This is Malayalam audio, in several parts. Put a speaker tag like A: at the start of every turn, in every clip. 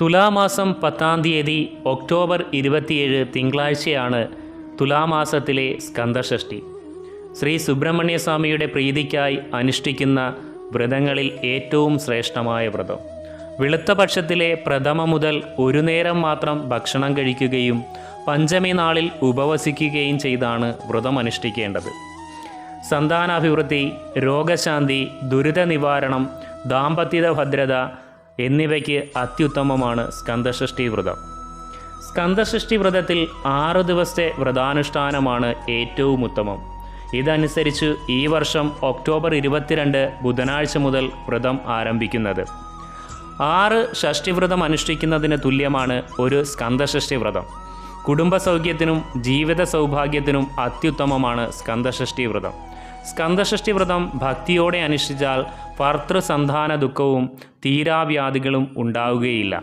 A: തുലാമാസം പത്താം തീയതി ഒക്ടോബർ ഇരുപത്തിയേഴ് തിങ്കളാഴ്ചയാണ് തുലാമാസത്തിലെ സ്കന്ദഷഷ്ഠി ശ്രീ സുബ്രഹ്മണ്യസ്വാമിയുടെ പ്രീതിക്കായി അനുഷ്ഠിക്കുന്ന വ്രതങ്ങളിൽ ഏറ്റവും ശ്രേഷ്ഠമായ വ്രതം. വെളുത്ത പക്ഷത്തിലെ പ്രഥമ മുതൽ ഒരു നേരം മാത്രം ഭക്ഷണം കഴിക്കുകയും പഞ്ചമി നാളിൽ ഉപവസിക്കുകയും ചെയ്താണ് വ്രതം അനുഷ്ഠിക്കേണ്ടത്. സന്താനാഭിവൃദ്ധി രോഗശാന്തി ദുരിത നിവാരണം ദാമ്പത്യ ഭദ്രത എന്നിവയ്ക്ക് അത്യുത്തമമാണ് സ്കന്ദഷഷ്ഠി വ്രതം. സ്കന്ദഷഷ്ഠി വ്രതത്തിൽ ആറു ദിവസത്തെ വ്രതാനുഷ്ഠാനമാണ് ഏറ്റവും ഉത്തമം. ഇതനുസരിച്ച് ഈ വർഷം ഒക്ടോബർ ഇരുപത്തിരണ്ട് ബുധനാഴ്ച മുതൽ വ്രതം ആരംഭിക്കുന്നത്. ആറ് ഷഷ്ടിവ്രതം അനുഷ്ഠിക്കുന്നതിന് തുല്യമാണ് ഒരു സ്കന്ദഷഷ്ടി വ്രതം. കുടുംബസൗഖ്യത്തിനും ജീവിത സൗഭാഗ്യത്തിനും അത്യുത്തമമാണ് സ്കന്ദഷഷ്ടി വ്രതം. സ്കന്ദഷഷ്ടി വ്രതം ഭക്തിയോടെ അനുഷ്ഠിച്ചാൽ ഭർത്തൃസന്താന ദുഃഖവും തീരാവ്യാധികളും ഉണ്ടാവുകയില്ല.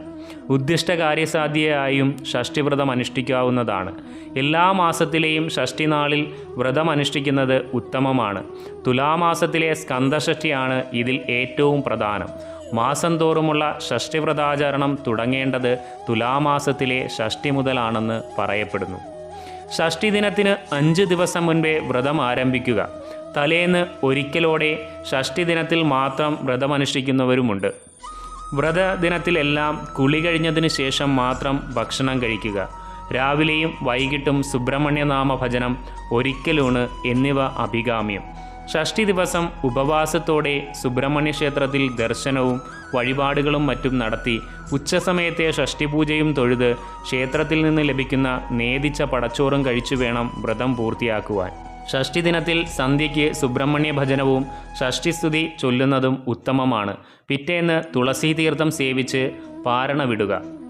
A: ഉദ്ദിഷ്ട കാര്യസാധ്യയായും ഷഷ്ടിവ്രതം അനുഷ്ഠിക്കാവുന്നതാണ്. എല്ലാ മാസത്തിലെയും ഷഷ്ടി നാളിൽ വ്രതം അനുഷ്ഠിക്കുന്നത് ഉത്തമമാണ്. തുലാമാസത്തിലെ സ്കന്ധഷഷ്ടിയാണ് ഇതിൽ ഏറ്റവും പ്രധാനം. മാസം തോറുമുള്ള ഷഷ്ടിവ്രതാചരണം തുടങ്ങേണ്ടത് തുലാമാസത്തിലെ ഷഷ്ടി മുതലാണെന്ന് പറയപ്പെടുന്നു. ഷഷ്ടി ദിനത്തിന് അഞ്ച് ദിവസം മുൻപേ വ്രതം ആരംഭിക്കുക. തലേന്ന് ഒരിക്കലോടെ ഷഷ്ടി ദിനത്തിൽ മാത്രം വ്രതമനുഷ്ഠിക്കുന്നവരുമുണ്ട്. വ്രത ദിനത്തിലെല്ലാം കുളി കഴിഞ്ഞതിന് ശേഷം മാത്രം ഭക്ഷണം കഴിക്കുക. രാവിലെയും വൈകിട്ടും സുബ്രഹ്മണ്യനാമ ഭജനം ഒരിക്കലൂണ് എന്നിവ അഭികാമ്യം. ഷഷ്ടി ദിവസം ഉപവാസത്തോടെ സുബ്രഹ്മണ്യ ക്ഷേത്രത്തിൽ ദർശനവും വഴിപാടുകളും മറ്റും നടത്തി ഉച്ചസമയത്തെ ഷഷ്ടിപൂജയും തൊഴുത് ക്ഷേത്രത്തിൽ നിന്ന് ലഭിക്കുന്ന നേദിച്ച പടച്ചോറും കഴിച്ചു വേണം വ്രതം പൂർത്തിയാക്കുവാൻ. ഷഷ്ടി ദിനത്തിൽ സന്ധ്യയ്ക്ക് സുബ്രഹ്മണ്യ ഭജനവും ഷഷ്ടിസ്തുതി ചൊല്ലുന്നതും ഉത്തമമാണ്. പിറ്റേന്ന് തുളസീതീർത്ഥം സേവിച്ച് പാരണ വിടുക.